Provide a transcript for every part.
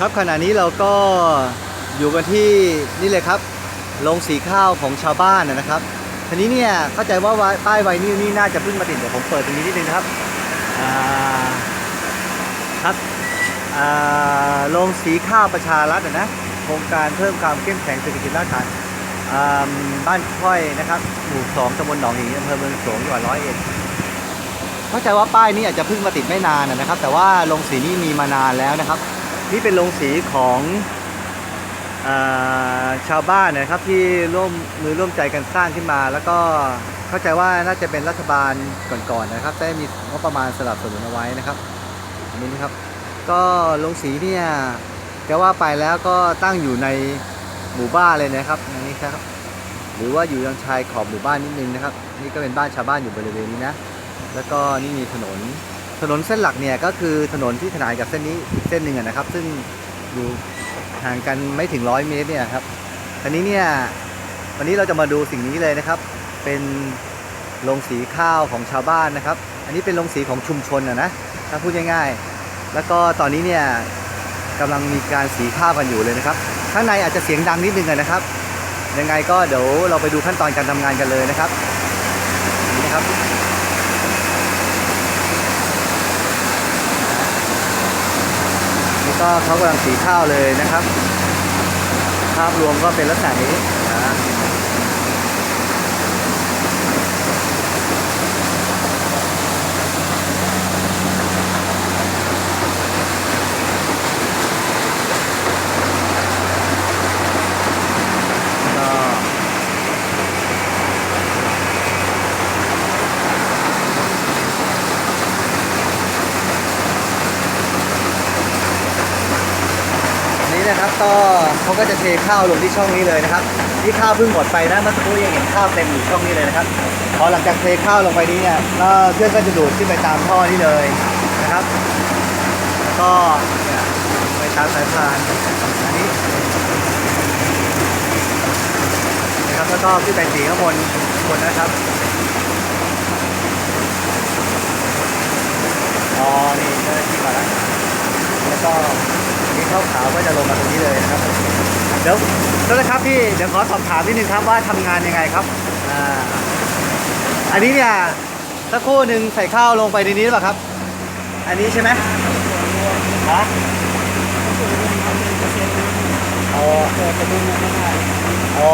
ครับขณะนี้เราก็อยู่กันที่นี่เลยครับโรงสีข้าวของชาวบ้านนะครับทีนี้เนี่ยเข้าใจว่าป้ายไวนิวนี่น่าจะเพิ่งมาติดเดี๋ยวผมเปิดตรงนี้นิดนึงนะครับอ่าครับอ่าโรงสีข้าวประชารัฐนะนะโครงการเพิ่มความเข้มแข็งเศรษฐกิจรากฐานอ่าบ้านค่อยนะครับหมู่สองตำบลหนองหินอำเภอเมืองสงจังหวัดร้อยเอ็ดเข้าใจว่าป้ายนี้อาจจะเพิ่งมาติดไม่นานนะครับ แต่ว่าโรงสีนี้มีมานานแล้วนะครับ นี่เป็นโรงสีของอาชาวบ้านนะครับที่ร่วมมือร่วมใจกันสร้างขึ้นมา แล้วก็เข้าใจว่าน่าจะเป็นรัฐบาลก่อนๆนะครับได้มีงบประมาณสลับสนุนเอาไว้นะครับอันนี้นะครับ ก็โรงสีเนี่ยจะว่าไปแล้วก็ตั้งอยู่ในหมู่บ้านเลยนะครับอย่างนี้ครับ หรือว่าอยู่ยังชายขอบหมู่บ้านนิดนึงนะครับ นี่ก็เป็นบ้านชาวบ้านอยู่บริเวณนี้นะแล้วก็นี่มีถนน ถนนเส้นหลักเนี่ยก็คือถนนที่ขนานกับเส้นนี้อีกเส้นหนึ่งนะครับ ซึ่งอยู่ห่างกันไม่ถึงร้อยเมตรเนี่ยครับทีนี้เนี่ยวันนี้เราจะมาดูสิ่งนี้เลยนะครับ เป็นโรงสีข้าวของชาวบ้านนะครับ อันนี้เป็นโรงสีของชุมชนอะนะถ้าพูดง่ายๆ แล้วก็ตอนนี้เนี่ยกำลังมีการสีข้าวกันอยู่เลยนะครับ ข้างในอาจจะเสียงดังนิดนึงนะครับ ยังไงก็เดี๋ยวเราไปดูขั้นตอนการทำงานกันเลยนะครับนี่นะครับ ก็เขากำลังสีข้าวเลยนะครับ ภาพรวมก็เป็นลักษณะนี้นะก็อันนี้นะครับ ก็เขาก็จะเทข้าวลงที่ช่องนี้เลยนะครับนี่ข้าวเพิ่งหมดไปนะเมื่อสักครู่ยังเห็นข้าวเต็มอยู่ช่องนี้เลยนะครับพอหลังจากเทข้าวลงไปนี้เนี่ยก็เครื่องก็จะดูดขึ้นไปตามท่อนี้เลยนะครับแล้วก็ไปตามสายพานอันนี้นะครับแล้วก็ขึ้นไปสีข้างบนบนนะครับอ๋อนี่เจ้าหน้าที่มาแล้วแล้วก็ ข้าวขาวก็จะลงมาตรงนี้เลยนะครับเดี๋ยวโทษนะครับพี่เดี๋ยวขอสอบถามนิดนึงครับว่าทำงานยังไงครับอ่าอันนี้เนี่ยสักครู่หนึ่งใส่ข้าวลงไปในนี้หรือเปล่าครับ อันนี้ใช่ไหมฮะอ๋ออ๋อ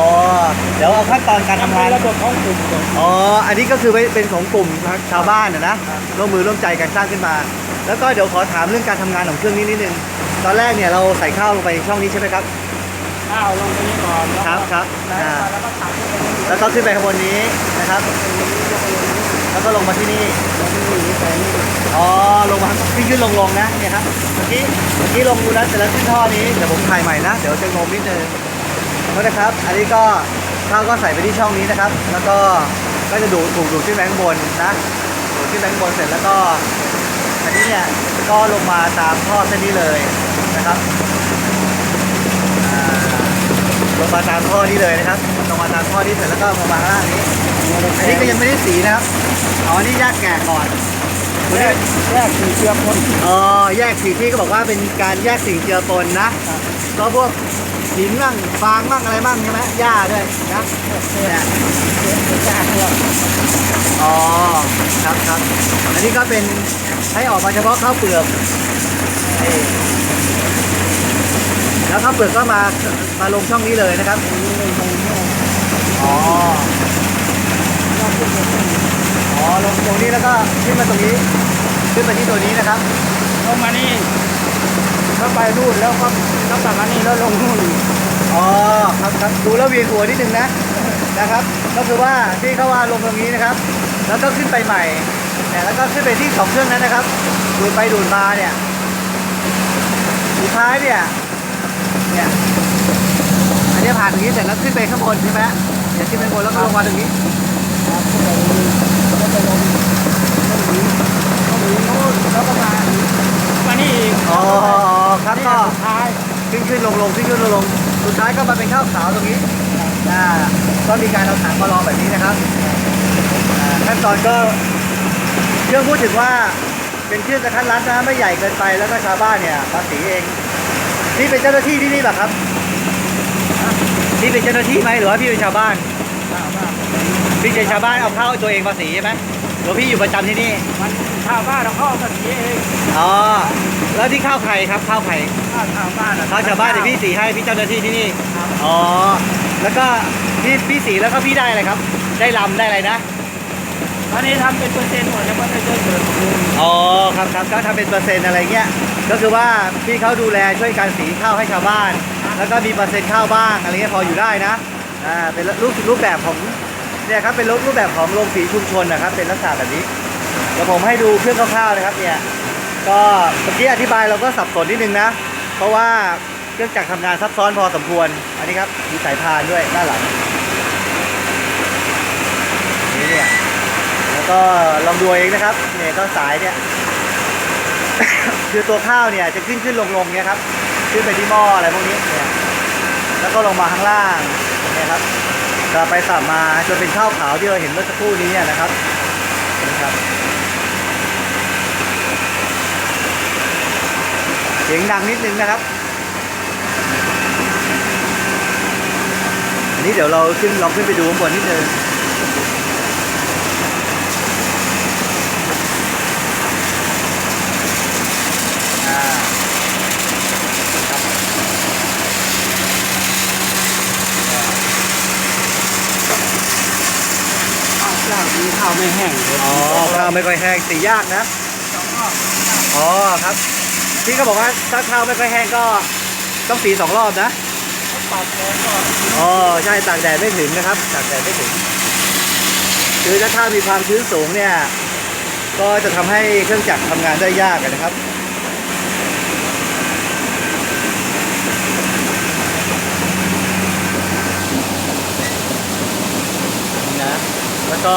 เดี๋ยวเอาขั้นตอนการทำงานระบบห้องกลุ่มอ๋อ อันนี้ก็คือเป็นของกลุ่มชาวบ้านนะนะร่วมมือร่วมใจกันสร้างขึ้นมา แล้วก็เดี๋ยวขอถามเรื่องการทำงานของเครื่องนี้นิดนึง ตอนแรกเนี่ยเราใส่ข้าวลงไปในช่องนี้ใช่ไหมครับ ข้าวลงไปนี่ก่อนแล้วครับครับแล้วอ่าแล้วก็ตักขึ้นไปนี่แล้วก็ขึ้นไปข้างบนนี้นะครับ แล้วก็ลงมาที่นี่ แล้วก็นี่ไปนี่อ๋อ ลงมาขึ้นขึ้นลงลงนะเนี่ยครับ เมื่อกี้ เมื่อกี้ลงดูแล้วเสร็จแล้วขึ้นท่อนี้ เดี๋ยวผมถ่ายใหม่นะ เดี๋ยวจะงงนิดนึงโทษนะครับ อันนี้ก็ข้าวก็ใส่ไปที่ช่องนี้นะครับ แล้วก็ ก็จะดูดถูกดูดขึ้นไปข้างบนนะ ดูดขึ้นไปข้างบนเสร็จแล้วก็ อันนี้เนี่ย ก็ลงมาตามท่อเส้นนี้เลย นะครับอ่าลงมาตามท่อนี้เลยนะครับลงมาตามท่อนี้เสร็จแล้วก็ลงมาข้างล่างนี้อันนี้ก็ยังไม่ได้สีนะครับอ๋ออันนี้แยกแกะก่อนแยกแยกสีเชือกคนอ๋อแยกสีที่ก็บอกว่าเป็นการแยกสิ่งเจือปนนะก็พวกหินบ้างฟางบ้างอะไรบ้างใช่ไหมหญ้าด้วยนะเนี่ยแยกเชือกอ๋อครับครับอันนี้ก็เป็นให้ออกมาเฉพาะข้าวเปลือกนี่ แล้วข้าวเปลือกก็มามาลงช่องนี้เลยนะครับนี่เลยตรงนี้อ๋อเราขึ้นไปนี่อ๋อลงตรงนี้แล้วก็ขึ้นมาตรงนี้ขึ้นมาที่ตัวนี้นะครับลงมานี่เข้าไปรูดแล้วก็ต้องกลับมานี่แล้วลงนู่นอีกอ๋อครับครับดูแล้วเวียนหัวนิดนึงนะนะครับ ก็คือว่าที่เขาว่าลงตรงนี้นะครับ แล้วก็ขึ้นไปใหม่เนี่ยแล้วก็ขึ้นไปที่สองเครื่องนั้นนะครับ ดูดไปดูดมาเนี่ยสุดท้ายเนี่ย เนี่ยอันนี้ผ่านตรงนี้เสร็จแล้วขึ้นไปข้างบนใช่ไหมเนี่ยขึ้นไปข้างบนแล้วก็ลงมาตรงนี้ครับขึ้นไปนี่แล้วก็ลงต้องหนีต้องหนีโน่นแล้วก็มามานี่อีกอ๋อครับนี่ก็สุดท้ายขึ้นขึ้นลงลงขึ้นขึ้นลงลงสุดท้ายก็มาเป็นข้าวขาวตรงนี้อ่าก็มีการเอาถังมารองแบบนี้นะครับอ่าขั้นตอนก็เรื่องพูดถึงว่าเป็นเครื่องกระทัดรัดนะไม่ใหญ่เกินไปแล้วก็ชาวบ้านเนี่ยภาษีเอง นี่เป็นเจ้าหน้าที่ที่นี่แบบครับ นี่เป็นเจ้าหน้าที่ไหมหรือว่าพี่เป็นชาวบ้านข้าวบ้านพี่เป็นชาวบ้านเอาข้าวตัวเองมาสีใช่ไหมหรือว่าพี่อยู่ประจำที่นี่ มันข้าวบ้านเราเข้ามาสีเองอ๋อ แล้วที่ข้าวใครครับข้าวใครข้าวชาวบ้านอะข้าวชาวบ้านเดี๋ยวพี่สีให้พี่เจ้าหน้าที่ที่นี่ครับอ๋อ แล้วก็พี่พี่สีแล้วก็พี่ได้อะไรครับ ได้ลำได้อะไรนะอันนี้ทำเป็นเปอร์เซ็นต์หมดแล้วมันไม่ได้เกิดผลอ๋อ ครับครับก็ทำเป็นเปอร์เซ็นต์อะไรเงี้ย ก็คือว่าพี่เขาดูแลช่วยการสีข้าวให้ชาวบ้าน แล้วก็มีเปอร์เซ็นต์ข้าวบ้างอะไรเงี้ยพออยู่ได้นะอ่าเป็นรูปรูปแบบของเนี่ยครับเป็นรูปแบบของโรงสีชุมชนนะครับ เป็นลักษณะแบบนี้เดี๋ยวผมให้ดูเครื่องคร่าวๆนะครับเนี่ยก็เมื่อกี้อธิบายเราก็สับสนนิดนึงนะ เพราะว่าเครื่องจักรทำงานซับซ้อนพอสมควร อันนี้ครับมีสายพานด้วยด้านหลังนี่เนี่ยแล้วก็ลองดูเองนะครับเนี่ยก็สายเนี่ย คือตัวข้าวเนี่ยจะขึ้นขึ้นลงลงเนี่ยครับ ขึ้นไปที่หม้ออะไรพวกนี้เนี่ย แล้วก็ลงมาข้างล่างเนี่ยครับสับไปสับมาจนเป็นข้าวขาวที่เราเห็นเมื่อสักครู่นี้นะครับนะครับเสียงดังนิดนึงนะครับอันนี้เดี๋ยวเราขึ้นลองขึ้นไปดูข้างบนนิดนึง อ่า ข้าวเจ้านี้ข้าว ไม่แห้งเลยอ๋อข้าวไม่ค่อยแห้งสียากนะสองรอบอ๋อครับพี่ก็บอกว่าถ้าข้าวไม่ค่อยแห้งก็ต้องสีสองรอบนะเขาปรับแล้วก็อ๋อใช่ตากแดดไม่ถึงนะครับตากแดดไม่ถึงคือถ้าข้าวมีความชื้นสูงเนี่ย ก็จะทำให้เครื่องจักรทำงานได้ยากอะนะครับนะแล้วก็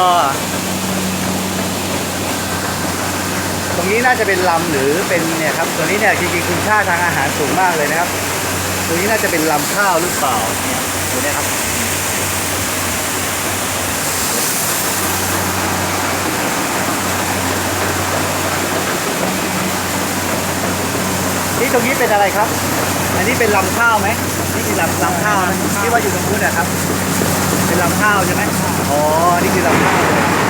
ตรง นี้น่าจะเป็นลำหรือเป็นเนี่ยครับตัวนี้เนี่ยจริงๆคุณค่าทางอาหารสูงมากเลยนะครับ ตัวนี้น่าจะเป็นลำข้าวหรือเปล่าเนี่ยดูนะครับนี่ตรงนี้เป็นอะไรครับ อันนี้เป็นลำข้าวไหมนี่คือลำลำข้าวไหมที่ว่าอยู่ตรงนู้นนะครับ เป็นลำข้าวใช่ไหมอ๋อนี่คือลำข้าวเลย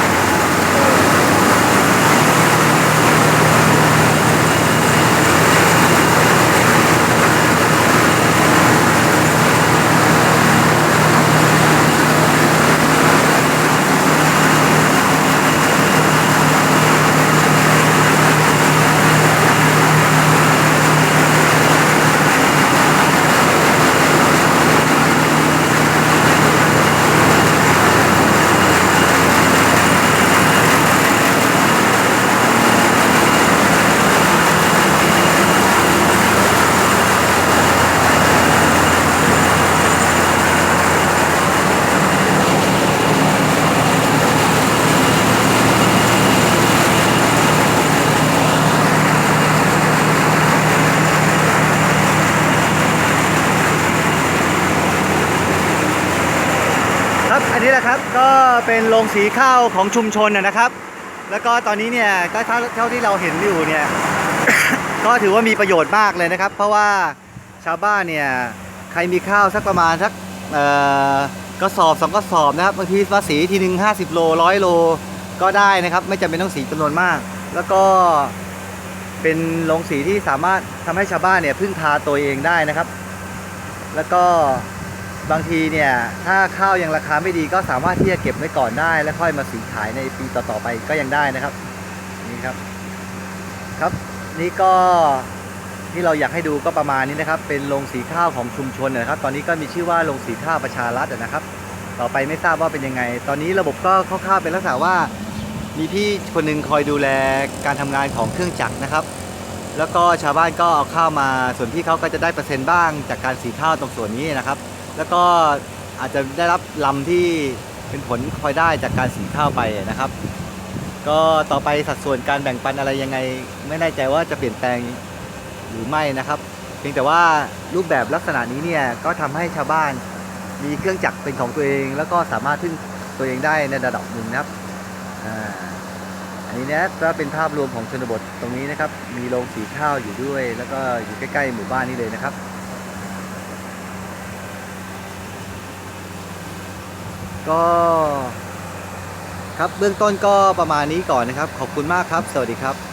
นะครับ ก็เป็นโรงสีข้าวของชุมชนนะครับ แล้วก็ตอนนี้เนี่ยก็เท่าเท่าที่เราเห็นอยู่เนี่ย ก็ถือว่ามีประโยชน์มากเลยนะครับ เพราะว่าชาวบ้านเนี่ยใครมีข้าวสักประมาณสักเอ่อกระสอบสองกระสอบนะครับบางทีมาสีทีหนึ่ง50โลร้อยโลก็ได้นะครับ ไม่จำเป็นต้องสีจำนวนมาก แล้วก็เป็นโรงสีที่สามารถทำให้ชาวบ้านเนี่ยพึ่งพาตัวเองได้นะครับ แล้วก็ บางทีเนี่ยถ้าข้าวยังราคาไม่ดีก็สามารถที่จะเก็บไว้ก่อนได้ แล้วค่อยมาสีขายในปีต่อๆไปก็ยังได้นะครับนี่ครับครับนี่ก็ที่เราอยากให้ดูก็ประมาณนี้นะครับ เป็นโรงสีข้าวของชุมชนนะครับ ตอนนี้ก็มีชื่อว่าโรงสีข้าวประชารัฐนะครับ ต่อไปไม่ทราบว่าเป็นยังไง ตอนนี้ระบบก็คร่าวๆเป็นลักษณะว่า มีพี่คนหนึ่งคอยดูแลการทำงานของเครื่องจักรนะครับ แล้วก็ชาวบ้านก็เอาข้าวมา ส่วนพี่เขาก็จะได้เปอร์เซ็นต์บ้างจากการสีข้าวตรงส่วนนี้นะครับ แล้วก็อาจจะได้รับลำที่เป็นผลคอยได้จากการสีข้าวไปนะครับ ก็ต่อไปสัดส่วนการแบ่งปันอะไรยังไง ไม่แน่ใจว่าจะเปลี่ยนแปลงหรือไม่นะครับ เพียงแต่ว่ารูปแบบลักษณะนี้เนี่ยก็ทำให้ชาวบ้านมีเครื่องจักรเป็นของตัวเอง แล้วก็สามารถพึ่งตัวเองได้ในระดับหนึ่งนะครับออันนี้นะก็เป็นภาพรวมของชนบทตรงนี้นะครับ มีโรงสีข้าวอยู่ด้วย แล้วก็อยู่ใกล้ๆหมู่บ้านนี้เลยนะครับ ก็ครับเบื้องต้นก็ประมาณนี้ก่อนนะครับ ขอบคุณมากครับ สวัสดีครับ